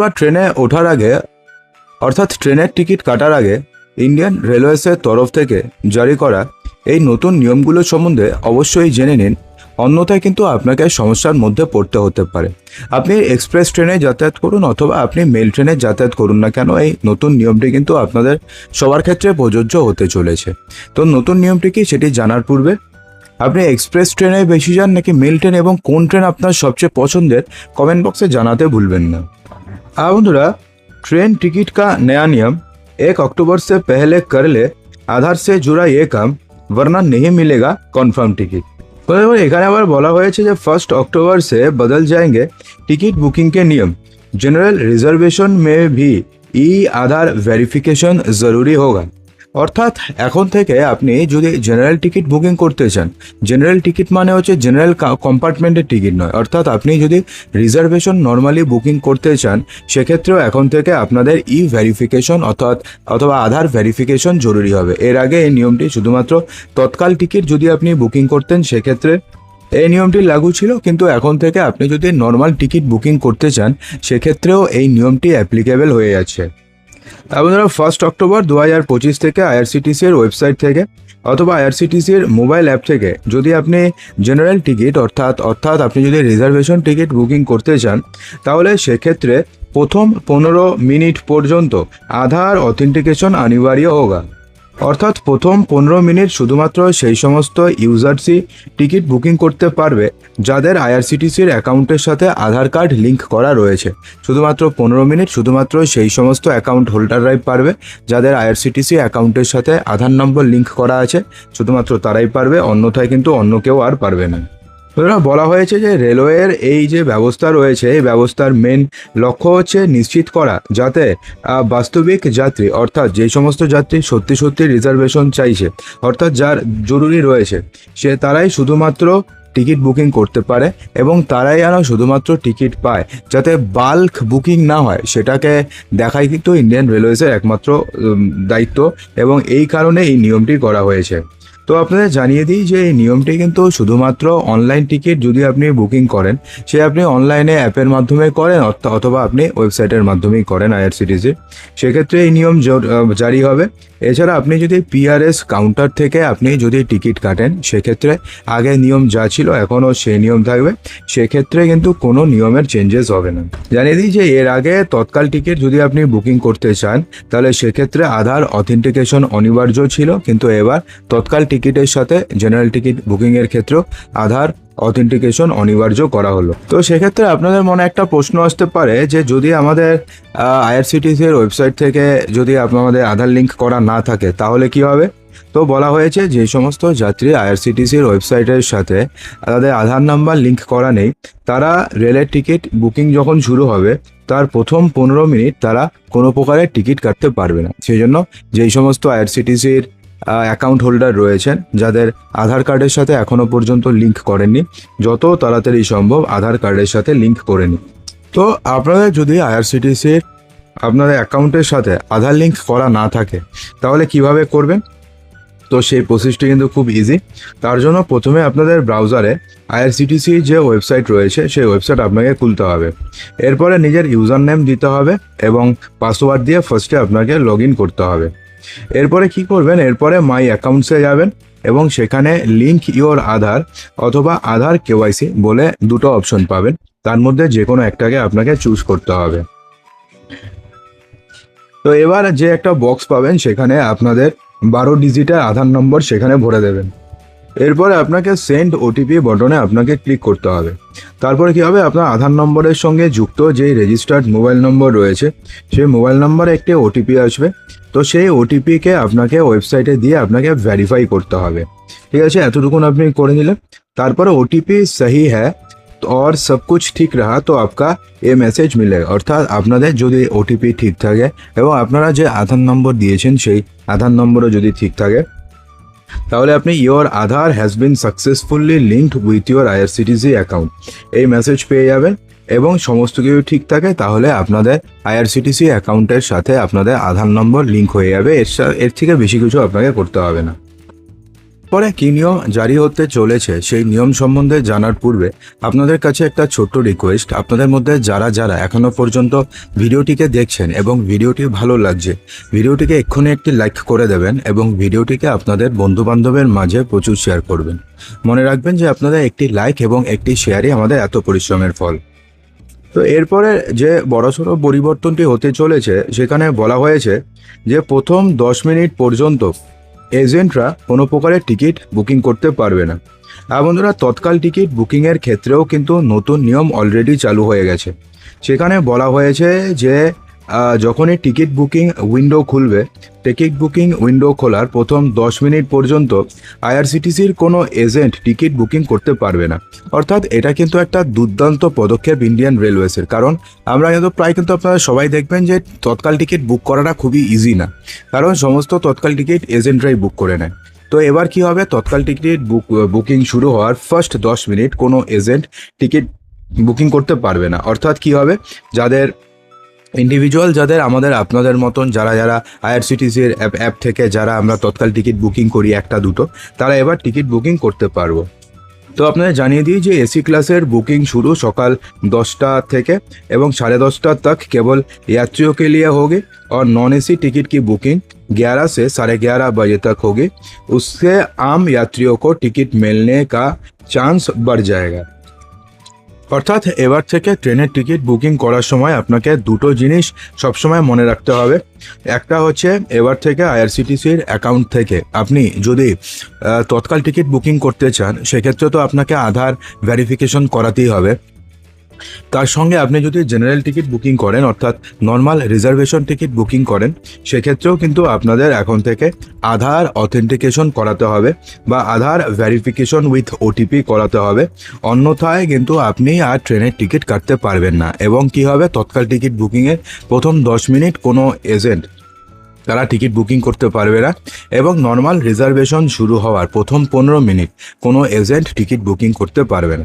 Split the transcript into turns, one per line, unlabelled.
বা ট্রেনে ওঠার আগে, অর্থাৎ ট্রেনের টিকিট কাটার আগে, ইন্ডিয়ান রেলওয়েসের তরফ থেকে জারি করা এই নতুন নিয়মগুলো সম্বন্ধে অবশ্যই জেনে নিন। অন্যথায় কিন্তু আপনাকে সমস্যার মধ্যে পড়তে হতে পারে। আপনি এক্সপ্রেস ট্রেনে যাতায়াত করুন অথবা আপনি মেল ট্রেনে যাতায়াত করুন না কেন, এই নতুন নিয়মটি কিন্তু আপনাদের সবার ক্ষেত্রে প্রযোজ্য হতে চলেছে। তো নতুন নিয়মটি কি সেটি জানার পূর্বে, আপনি এক্সপ্রেস ট্রেনে বেশি যান নাকি মেল ট্রেন এবং কোন ট্রেন আপনার সবচেয়ে পছন্দের, কমেন্ট বক্সে জানাতে ভুলবেন না। हाँ বন্ধুরা ट्रेन टिकट का नया नियम एक अक्टूबर से पहले कर ले आधार से जुड़ा ये काम वरना नहीं मिलेगा कन्फर्म टिकट এবার এখানে আবার বলা হয়েছে যে ফার্স্ট अक्टूबर से बदल जाएंगे टिकट बुकिंग के नियम जनरल रिजर्वेशन में भी ई आधार वेरिफिकेशन जरूरी होगा অর্থাৎ এখন থেকে আপনি যদি জেনারেল টিকিট বুকিং করতে চান জেনারেল টিকিট মানে হচ্ছে জেনারেল কম্পার্টমেন্টের টিকিট নয়। অর্থাৎ আপনি যদি রিজার্ভেশন নর্মালি বুকিং করতে চান, সেক্ষেত্রেও এখন থেকে আপনাদের ই ভেরিফিকেশন অর্থাৎ অথবা আধার ভেরিফিকেশন জরুরি হবে। এর আগে এই নিয়মটি শুধুমাত্র তৎকাল টিকিট যদি আপনি বুকিং করতেন, সেক্ষেত্রে এই নিয়মটি লাগু ছিল। কিন্তু এখন থেকে আপনি যদি নর্মাল টিকিট বুকিং করতে চান, সেক্ষেত্রেও এই নিয়মটি অ্যাপ্লিকেবল হয়ে যাচ্ছে। আপনারা ফার্স্ট অক্টোবর দু হাজার পঁচিশ থেকে আইআরসিটিসির ওয়েবসাইট থেকে অথবা আইআরসিটিসি এর মোবাইল অ্যাপ থেকে যদি আপনি জেনারেল টিকিট অর্থাৎ অর্থাৎ আপনি যদি রিজার্ভেশন টিকিট বুকিং করতে চান, তাহলে সেক্ষেত্রে প্রথম পনেরো মিনিট পর্যন্ত আধার অথেন্টিকেশন অনিবার্য হোগা অর্থাৎ প্রথম পনেরো মিনিট শুধুমাত্র সেই সমস্ত ইউজার্সই টিকিট বুকিং করতে পারবে, যাদের আইআরসিটিসির অ্যাকাউন্টের সাথে আধার কার্ড লিঙ্ক করা রয়েছে। শুধুমাত্র পনেরো মিনিট শুধুমাত্র সেই সমস্ত অ্যাকাউন্ট হোল্ডাররাই পারবে, যাদের আইআরসিটিসি অ্যাকাউন্টের সাথে আধার নম্বর লিঙ্ক করা আছে। শুধুমাত্র তারাই পারবে, অন্যথায় কিন্তু অন্য কেউ আর পারবে না। বলা হয়েছে যে রেলওয়ের এই যে ব্যবস্থা রয়েছে, এই ব্যবস্থার মেন লক্ষ্য হচ্ছে নিশ্চিত করা, যাতে বাস্তবিক যাত্রী, অর্থাৎ যে সমস্ত যাত্রী সত্যি সত্যি রিজার্ভেশন চাইছে, অর্থাৎ যার জরুরি রয়েছে, সে তারাই শুধুমাত্র টিকিট বুকিং করতে পারে এবং তারাই যেন শুধুমাত্র টিকিট পায়, যাতে বাল্ক বুকিং না হয়, সেটাকে দেখাই কিন্তু ইন্ডিয়ান রেলওয়েজের একমাত্র দায়িত্ব এবং এই কারণে এই নিয়মটি করা হয়েছে। তো আপনাদের জানিয়ে দিই যে এই নিয়মটি কিন্তু শুধুমাত্র অনলাইন টিকিট যদি আপনি বুকিং করেন, সে আপনি অনলাইনে অ্যাপের মাধ্যমে করেন অথ- অথবা আপনি ওয়েবসাইটের মাধ্যমেই করেন আইআরসিটিসি সেক্ষেত্রে এই নিয়ম জারি হবে। এছাড়া আপনি যদি পিআরএস কাউন্টার থেকে আপনি যদি টিকিট কাটেন, সেক্ষেত্রে আগে নিয়ম যা ছিল এখনও সেই নিয়ম থাকবে। সেক্ষেত্রে কিন্তু কোনো নিয়মের চেঞ্জেস হবে না। জানিয়ে দিই যে এর আগে তৎকাল টিকিট যদি আপনি বুকিং করতে চান, তাহলে সেক্ষেত্রে আধার অথেন্টিকেশন অনিবার্য ছিল, কিন্তু এবার তৎকাল টিকিটের সাথে জেনারেল টিকিট বুকিংয়ের ক্ষেত্রেও আধার অথেন্টিকেশন অনিবার্য করা হলো। তো সেক্ষেত্রে আপনাদের মনে একটা প্রশ্ন আসতে পারে যে যদি আমাদের আইআরসিটিসির ওয়েবসাইট থেকে যদি আপনাদের আধার লিঙ্ক করা না থাকে, তাহলে কি হবে? তো বলা হয়েছে যে সমস্ত যাত্রী আইআরসিটিসির ওয়েবসাইটের সাথে তাদের আধার নাম্বার লিঙ্ক করা নেই। তারা রেলের টিকিট বুকিং যখন শুরু হবে, তার প্রথম পনেরো মিনিট তারা কোনো প্রকারের টিকিট কাটতে পারবে না। সেই জন্য যেই সমস্ত আইআরসিটিসির অ্যাকাউন্ট হোল্ডার রয়েছেন, যাদের আধার কার্ডের সাথে এখনও পর্যন্ত লিঙ্ক করেননি। যত তাড়াতাড়ি সম্ভব আধার কার্ডের সাথে লিঙ্ক করে নিন। তো আপনাদের যদি আইআরসিটিসির আপনাদের অ্যাকাউন্টের সাথে আধার লিঙ্ক করা না থাকে, তাহলে কীভাবে করবেন? তো সেই প্রসেসটি কিন্তু খুব ইজি তার জন্য প্রথমে আপনাদের ব্রাউজারে আইআরসিটিসি যে ওয়েবসাইট রয়েছে, সেই ওয়েবসাইট আপনাকে খুলতে হবে। এরপরে নিজের ইউজার নেম দিতে হবে এবং পাসওয়ার্ড দিয়ে ফার্স্টে আপনাকে লগ করতে হবে। এরপরে কি করবেন? এরপরে মাই অ্যাকাউন্টসে যাবেন এবং সেখানে লিঙ্ক ইওর আধার অথবা আধার কেওয়াইসি বলে দুটো অপশন পাবেন। তার মধ্যে যে কোনো একটাকে আপনাকে চুজ করতে হবে। তো এবার যে একটা বক্স পাবেন, সেখানে আপনাদের বারো ডিজিটের আধার নম্বর সেখানে ভরে দেবেন। এরপরে আপনাকে সেন্ড ওটিপি বটনে আপনাকে ক্লিক করতে হবে তারপরে কি হবে আপনার আধার নম্বরের সঙ্গে যুক্ত যে রেজিস্টার্ড মোবাইল নম্বর রয়েছে সেই মোবাইল নম্বরে একটি ওটিপি আসবে তো সেই ওটিপিকে আপনাকে ওয়েবসাইটে দিয়ে আপনাকে ভেরিফাই করতে হবে ঠিক আছে এতটুকুন আপনি করে নিলেন তারপরে ওটিপি সহি হ্যাঁ और सब कुछ ঠিক रहा তো আপকা এ মেসেজ মিলে অর্থাৎ আপনাদের যদি ওটিপি ঠিক থাকে এবং আপনারা যে আধার নম্বর দিয়েছেন সেই আধার নম্বরও যদি ঠিক থাকে তাহলে আপনি your Aadhaar has been successfully linked with your IRCTC account এই মেসেজ পেয়ে যাবেন এবং সমস্ত কিছু ঠিক থাকে, তাহলে আপনাদের আইআরসিটিসি অ্যাকাউন্টের সাথে আপনাদের আধার নম্বর লিঙ্ক হয়ে যাবে। এর এর থেকে বেশি কিছু আপনাকে করতে হবে না। এরপরে কী নিয়ম জারি হতে চলেছে সেই নিয়ম সম্বন্ধে জানার পূর্বে আপনাদের কাছে একটা ছোট্ট রিকোয়েস্ট আপনাদের মধ্যে যারা যারা এখনও পর্যন্ত ভিডিওটিকে দেখছেন এবং ভিডিওটি ভালো লাগছে, ভিডিওটিকে এক্ষুনি একটি লাইক করে দেবেন এবং ভিডিওটিকে আপনাদের বন্ধু বান্ধবের মাঝে প্রচুর শেয়ার করবেন। মনে রাখবেন যে আপনাদের একটি লাইক এবং একটি শেয়ারই আমাদের এত পরিশ্রমের ফল। তো এরপরে যে বড়সড় পরিবর্তনটি হতে চলেছে, সেখানে বলা হয়েছে যে প্রথম দশ মিনিট পর্যন্ত এজেন্টরা কোনো প্রকারের টিকিট বুকিং করতে পারবে না। আর বন্ধুরা, তৎকাল টিকিট বুকিংয়ের ক্ষেত্রেও কিন্তু নতুন নিয়ম অলরেডি চালু হয়ে গেছে। সেখানে বলা হয়েছে যে যখনই টিকিট বুকিং উইন্ডো খুলবে টিকিট বুকিং উইন্ডো খোলার প্রথম দশ মিনিট পর্যন্ত আইআরসিটিসির কোনো এজেন্ট টিকিট বুকিং করতে পারবে না। অর্থাৎ এটা কিন্তু একটা দুর্দান্ত পদক্ষেপ ইন্ডিয়ান রেলওয়েসের কারণ আমরা কিন্তু প্রায় কিন্তু আপনারা সবাই দেখবেন যে তৎকাল টিকিট বুক করাটা খুবই ইজি না। কারণ সমস্ত তৎকাল টিকিট এজেন্টরাই বুক করে নেয়। তো এবার কি হবে? তৎকাল টিকিট বুক বুকিং শুরু হওয়ার ফার্স্ট দশ মিনিট কোনো এজেন্ট টিকিট বুকিং করতে পারবে না। অর্থাৎ কি হবে? যাদের ইন্ডিভিজুয়াল যাদের আমাদের আপনাদের মতন যারা যারা আইআরসিটিসির অ্যাপ অ্যাপ থেকে যারা আমরা তৎকাল টিকিট বুকিং করি একটা দুটো তারা এবার টিকিট বুকিং করতে পারবো তো আপনাদের জানিয়ে দিই যে এসি ক্লাসের বুকিং শুরু সকাল দশটা থেকে এবং साढ़े दसटा तक केवल यात्रियों के लिए होगी और नॉन एसी टिकट की बुकिंग 11 से साढ़े ग्यारह बजे तक होगी उससे आम यात्रियों को टिकट मिलने का चांस बढ़ जाएगा অর্থাৎ এবার থেকে ট্রেনের টিকিট বুকিং করার সময় আপনাকে দুটো জিনিস সবসময় মনে রাখতে হবে। একটা হচ্ছে এবার থেকে আইআরসিটিসির অ্যাকাউন্ট থেকে আপনি যদি তৎকাল টিকিট বুকিং করতে চান, সেক্ষেত্রে তো আপনাকে আধার ভেরিফিকেশন করাতেই হবে। তার সঙ্গে আপনি যদি জেনারেল টিকিট বুকিং করেন, অর্থাৎ নর্মাল রিজার্ভেশন টিকিট বুকিং করেন, সেক্ষেত্রেও কিন্তু আপনাদের এখন থেকে আধার অথেন্টিকেশন করাতে হবে বা আধার ভেরিফিকেশন উইথ ওটিপি করাতে হবে। অন্যথায় কিন্তু আপনি আর ট্রেনের টিকিট কাটতে পারবেন না। এবং কি হবে? তৎকাল টিকিট বুকিংয়ের প্রথম দশ মিনিট কোনো এজেন্ট তারা টিকিট বুকিং করতে পারবে না। এবং নর্মাল রিজার্ভেশন শুরু হওয়ার প্রথম পনেরো মিনিট কোনো এজেন্ট টিকিট বুকিং করতে পারবে না।